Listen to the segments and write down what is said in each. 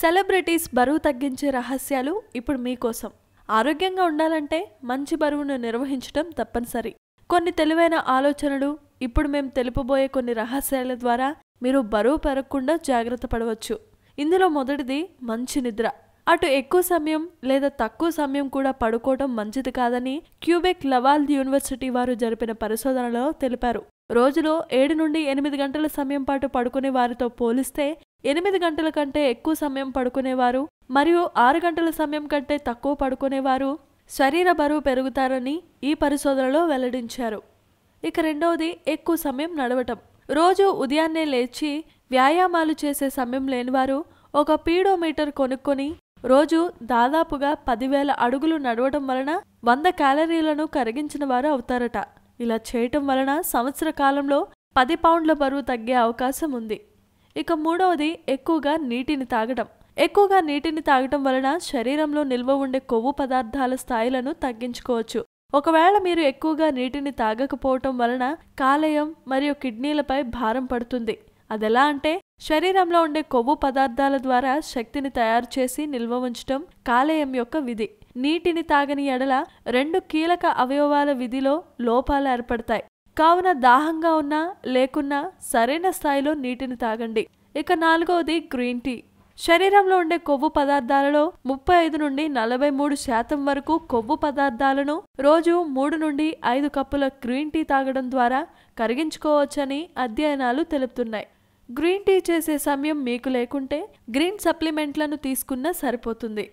Celebrities బరువు తగ్గించే రహస్యాలు ఇప్పుడు మీకోసం. ఆరోగ్యంగా ఉండాలంటే మంచి బరువును నిర్వహించడం తప్పనిసరి. కొన్ని తెలివైన ఆలోచనలు ఇప్పుడు మేము తెలుపబోయే కొన్ని రహస్యాల ద్వారా మీరు బరువు పెరగకుండా జాగ్రత్త పడవచ్చు. ఇందులో మొదటిది మంచి నిద్ర. అటు ఎక్కువ సమయం లేదా తక్కువ సమయం కూడా పడుకోవడం మంచిది కాదని క్యూబెక్ లవాల్ యూనివర్సిటీ వారు జరిపిన పరిశోధనలో తెలిపారు. రోజులో ఏడు నుండి ఎనిమిది గంటల సమయం పాటు పడుకునే వారితో పోలిస్తే ఎనిమిది గంటల కంటే ఎక్కువ సమయం పడుకునేవారు? మరియు ఆరు గంటల సమయం కంటే తక్కువ పడుకునేవారు? శరీర బరువు పెరుగుతారని ఈ పరిశోధనలో వెల్లడించారు. ఇక రెండవది ఎక్కువ సమయం నడవటం. రోజు ఉదయాన్నే లేచి వ్యాయామాలు చేసే సమయం లేనివారు ఒక పీడోమీటర్ కొనుక్కొని రోజు దాదాపుగా పదివేల అడుగులు నడవడం వలన వంద క్యాలరీలను కరిగించిన వారు అవుతారట. ఇలా చేయటం వలన సంవత్సర కాలంలో పది పౌండ్ల బరువు తగ్గే అవకాశం ఉంది. ఇక మూడవది ఎక్కువగా నీటిని తాగడం ఎక్కువగా నీటిని తాగటం వలన శరీరంలో నిల్వ ఉండే కొవ్వు పదార్థాల స్థాయిలను తగ్గించుకోవచ్చు. ఒకవేళ మీరు ఎక్కువగా నీటిని తాగకపోవటం వలన కాలేయం మరియు కిడ్నీలపై భారం పడుతుంది. అదెలా అంటే శరీరంలో ఉండే కొవ్వు పదార్థాల ద్వారా శక్తిని తయారు చేసి నిల్వ ఉంచటం కాలేయం యొక్క విధి. నీటిని తాగని ఎడల రెండు కీలక అవయవాల విధిలో లోపాలు ఏర్పడతాయి. కావున దాహంగా ఉన్నా లేకున్నా సరైన స్థాయిలో నీటిని తాగండి. ఇక నాలుగవది గ్రీన్ టీ. శరీరంలో ఉండే కొవ్వు పదార్థాలలో ముప్పై ఐదు నుండి నలభై మూడు శాతం వరకు కొవ్వు పదార్థాలను రోజు మూడు నుండి ఐదు కప్పుల గ్రీన్ టీ తాగడం ద్వారా కరిగించుకోవచ్చని అధ్యయనాలు తెలుపుతున్నాయి. గ్రీన్ టీ చేసే సమయం మీకు లేకుంటే గ్రీన్ సప్లిమెంట్లను తీసుకున్నా సరిపోతుంది.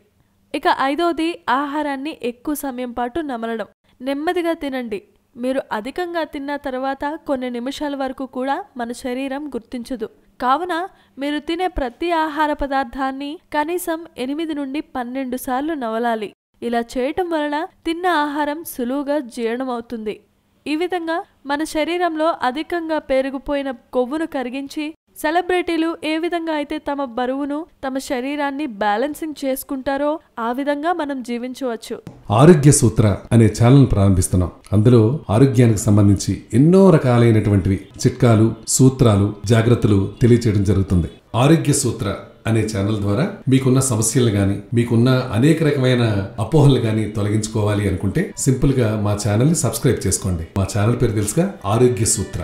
ఇక ఐదవది ఆహారాన్ని ఎక్కువ సమయం పాటు నమలడం. నెమ్మదిగా తినండి. మీరు అధికంగా తిన్న తర్వాత కొన్ని నిమిషాల వరకు కూడా మన శరీరం గుర్తించదు. కావున మీరు తినే ప్రతి ఆహార పదార్థాన్ని కనీసం ఎనిమిది నుండి పన్నెండు సార్లు నవలాలి. ఇలా చేయటం వలన తిన్న ఆహారం సులువుగా జీర్ణమవుతుంది. ఈ విధంగా మన శరీరంలో అధికంగా పెరిగిపోయిన కొవ్వును కరిగించి సెలబ్రిటీలు ఏ విధంగా అయితే తమ బరువును తమ శరీరాన్ని బ్యాలెన్సింగ్ చేసుకుంటారో ఆ విధంగా మనం జీవించవచ్చు. ఆరోగ్య సూత్ర అనే ఛానల్ ప్రారంభిస్తున్నాం. అందులో ఆరోగ్యానికి సంబంధించి ఎన్నో రకాలైనటువంటివి చిట్కాలు సూత్రాలు జాగ్రత్తలు తెలియచేయడం జరుగుతుంది. ఆరోగ్య సూత్ర అనే ఛానల్ ద్వారా మీకున్న సమస్యలు గాని మీకున్న అనేక రకమైన అపోహలు గాని తొలగించుకోవాలి అనుకుంటే సింపుల్గా మా ఛానల్ని సబ్స్క్రైబ్ చేసుకోండి. మా ఛానల్ పేరు తెలుసుగా ఆరోగ్య సూత్ర.